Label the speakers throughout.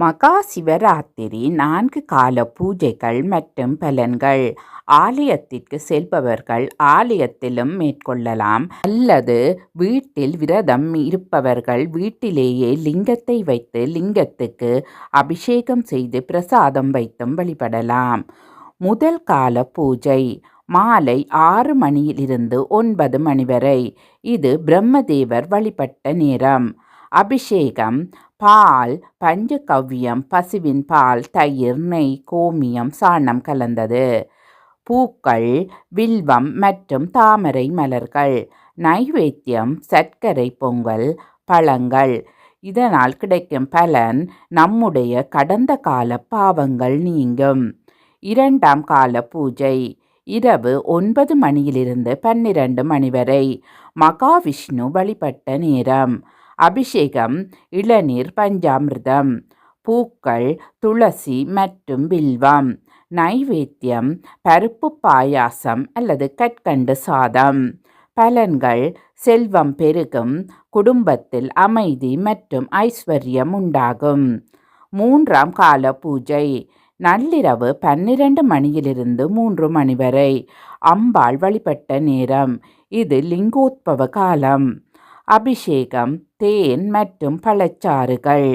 Speaker 1: மகா சிவராத்திரி நான்கு கால பூஜைகள் மற்றும் பலன்கள். ஆலயத்திற்கு செல்பவர்கள் ஆலயத்திலும் மேற்கொள்ளலாம். அல்லது வீட்டில் விரதம் இருப்பவர்கள் வீட்டிலேயே லிங்கத்தை வைத்து லிங்கத்துக்கு அபிஷேகம் செய்து பிரசாதம் வைத்தும் வழிபடலாம். முதல் கால பூஜை மாலை ஆறு மணியிலிருந்து ஒன்பது மணி வரை. இது பிரம்மதேவர் வழிபட்ட நேரம். அபிஷேகம் பால் பஞ்சகவ்யம் பசுவின் பால் தயிர் நெய் கோமியம் சாணம் கலந்தது. பூக்கள் வில்வம் மற்றும் தாமரை மலர்கள் நைவேத்தியம் சர்க்கரை பொங்கல் பழங்கள். இதனால் கிடைக்கும் பலன் நம்முடைய கடந்த கால பாவங்கள் நீங்கும். இரண்டாம் கால பூஜை இரவு ஒன்பது மணியிலிருந்து பன்னிரண்டு மணி வரை மகாவிஷ்ணு வழிபட்ட நேரம். அபிஷேகம் இளநீர் பஞ்சாமிர்தம் பூக்கள் துளசி மற்றும் வில்வம் நைவேத்தியம் பருப்பு பாயாசம் அல்லது கற்கண்டு சாதம். பலன்கள் செல்வம் பெருகும் குடும்பத்தில் அமைதி மற்றும் ஐஸ்வர்யம் உண்டாகும். மூன்றாம் கால பூஜை நள்ளிரவு பன்னிரண்டு மணியிலிருந்து மூன்று மணி வரை அம்பாள் வழிபட்ட நேரம் இது லிங்கோத்பவ காலம். அபிஷேகம் தேன் மற்றும் பழச்சாறுகள்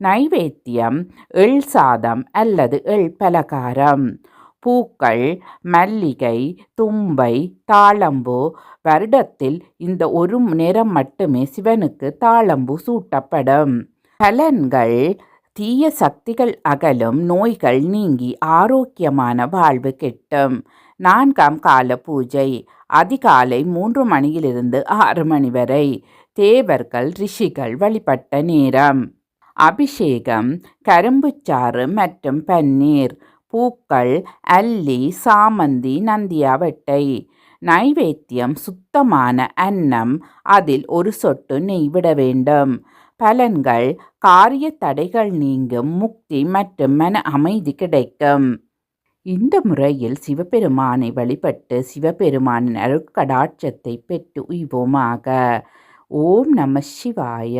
Speaker 1: நைவேத்தியம் எள் சாதம் அல்லது எள் பலகாரம் பூக்கள் மல்லிகை தும்பை தாளம்பூ. வருடத்தில் இந்த ஒரு நேரம் மட்டுமே சிவனுக்கு தாளம்பூ சூட்டப்படும். பலன்கள் தீய சக்திகள் அகலும் நோய்கள் நீங்கி ஆரோக்கியமான வாழ்வு கிட்டும். நான்காம் கால பூஜை. அதிகாலை மூன்று மணியிலிருந்து ஆறு மணி வரை தேவர்கள் ரிஷிகள் வழிபட்ட நேரம். அபிஷேகம் கரும்புச்சாறு மற்றும் பன்னீர் பூக்கள் அல்லி சாமந்தி நந்தியாவட்டை நைவேத்தியம் சுத்தமான அன்னம் அதில் ஒரு சொட்டு நெய் விட வேண்டும். பலன்கள் காரிய தடைகள் நீங்கும் முக்தி மற்றும் மன அமைதி கிடைக்கும். இந்த முறையில் சிவபெருமானை வழிபட்டு சிவபெருமானின் அருட்கடாட்சத்தை பெற்று உய்வோமாக. ஓம் நம சிவாய.